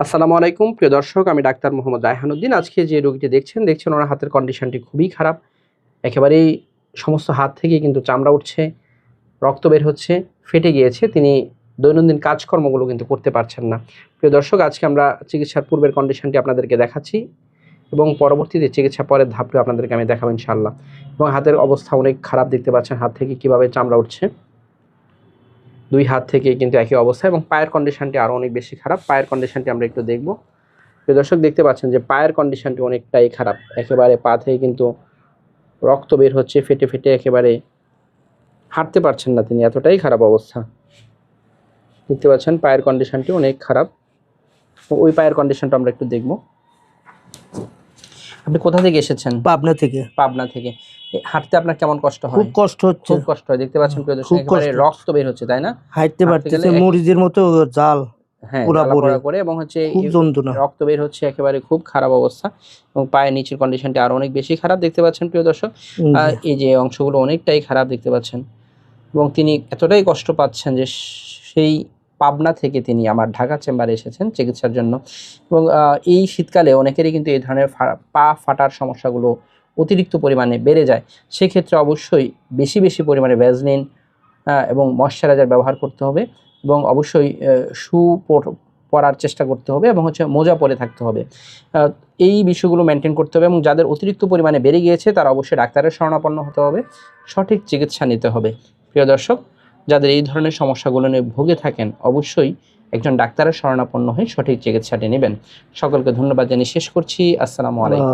আসসালামু আলাইকুম। প্রিয় দর্শক, আমি ডাক্তার মোহাম্মদ রায়হানুদ্দিন আজকে যে রোগীটি দেখছেন দেখছেন ওনার হাতের কন্ডিশনটি খুবই খারাপ। একেবারেই সমস্ত হাত থেকে কিন্তু চামড়া উঠছে, রক্ত বের হচ্ছে, ফেটে গিয়েছে। তিনি দৈনন্দিন কাজকর্মগুলো কিন্তু করতে পারছেন না। প্রিয় দর্শক, আজকে আমরা চিকিৎসার পূর্বের কন্ডিশনটি আপনাদেরকে দেখাচ্ছি এবং পরবর্তীতে চিকিৎসা পরের ধাপগুলো আপনাদেরকে আমি দেখাবো ইনশাল্লাহ এবং হাতের অবস্থা অনেক খারাপ দেখতে পাচ্ছেন, হাত থেকে কীভাবে চামড়া উঠছে। দুই হাত থেকে কিন্তু একই অবস্থা এবং পায়ের কন্ডিশনটি আরও অনেক বেশি খারাপ। পায়ের কন্ডিশনটি আমরা একটু দেখব। প্রিয় দর্শক, দেখতে পাচ্ছেন যে পায়ের কন্ডিশনটি অনেকটাই খারাপ। একেবারে পা থেকে কিন্তু রক্ত বের হচ্ছে, ফেটে ফেটে একেবারে হাঁটতে পারছেন না তিনি, এতটাই খারাপ অবস্থা। দেখতে পাচ্ছেন, পায়ের কন্ডিশনটি অনেক খারাপ। ওই পায়ের কন্ডিশনটা আমরা একটু দেখব। আপনি কোথা থেকে এসেছেন? পাবনা থেকে। পাবনা থেকে। হাঁটতে আপনার কেমন কষ্ট হয়? খুব কষ্ট হচ্ছে। খুব কষ্ট হয়। দেখতে পাচ্ছেন প্রিয় দর্শক একেবারে। রক্ত বের হচ্ছে তাই না? হাঁটতে পারতেছে মরিচের মতো জাল হ্যাঁ করে এবং হচ্ছে রক্ত বের হচ্ছে একেবারে খুব খারাপ অবস্থা। এবং পায়ের নিচের কন্ডিশনটি আরও অনেক বেশি খারাপ দেখতে পাচ্ছেন প্রিয় দর্শক। আর এই যে অংশগুলো অনেকটাই খারাপ দেখতে পাচ্ছেন। এবং তিনি এতটাই কষ্ট পাচ্ছেন যে সেই পাবনা থেকে তিনি আমার ঢাকা চেম্বারে এসেছেন চিকিৎসার জন্য। এবং এই শীতকালে অনেকেরই কিন্তু এই ধরনের পা ফাটার সমস্যাগুলো অতিরিক্ত পরিমাণে বেড়ে যায়। সেক্ষেত্রে অবশ্যই বেশি বেশি পরিমাণে ভ্যাজলিন এবং ময়শ্চারাইজার ব্যবহার করতে হবে এবং অবশ্যই শু পরার চেষ্টা করতে হবে এবং হচ্ছে মোজা পরে থাকতে হবে। এই বিষয়গুলো মেনটেন করতে হবে এবং যাদের অতিরিক্ত পরিমাণে বেড়ে গিয়েছে তারা অবশ্যই ডাক্তারের শরণাপন্ন হতে হবে, সঠিক চিকিৎসা নিতে হবে। প্রিয় দর্শক যাদের এই ধরনের সমস্যাগুলো নিয়ে ভুগে থাকেন, অবশ্যই একজন ডাক্তারের শরণাপন্ন হয়ে সঠিক চিকিৎসাটি নেবেন। সকলকে ধন্যবাদ জানিয়ে শেষ করছি। আসসালামু আলাইকুম।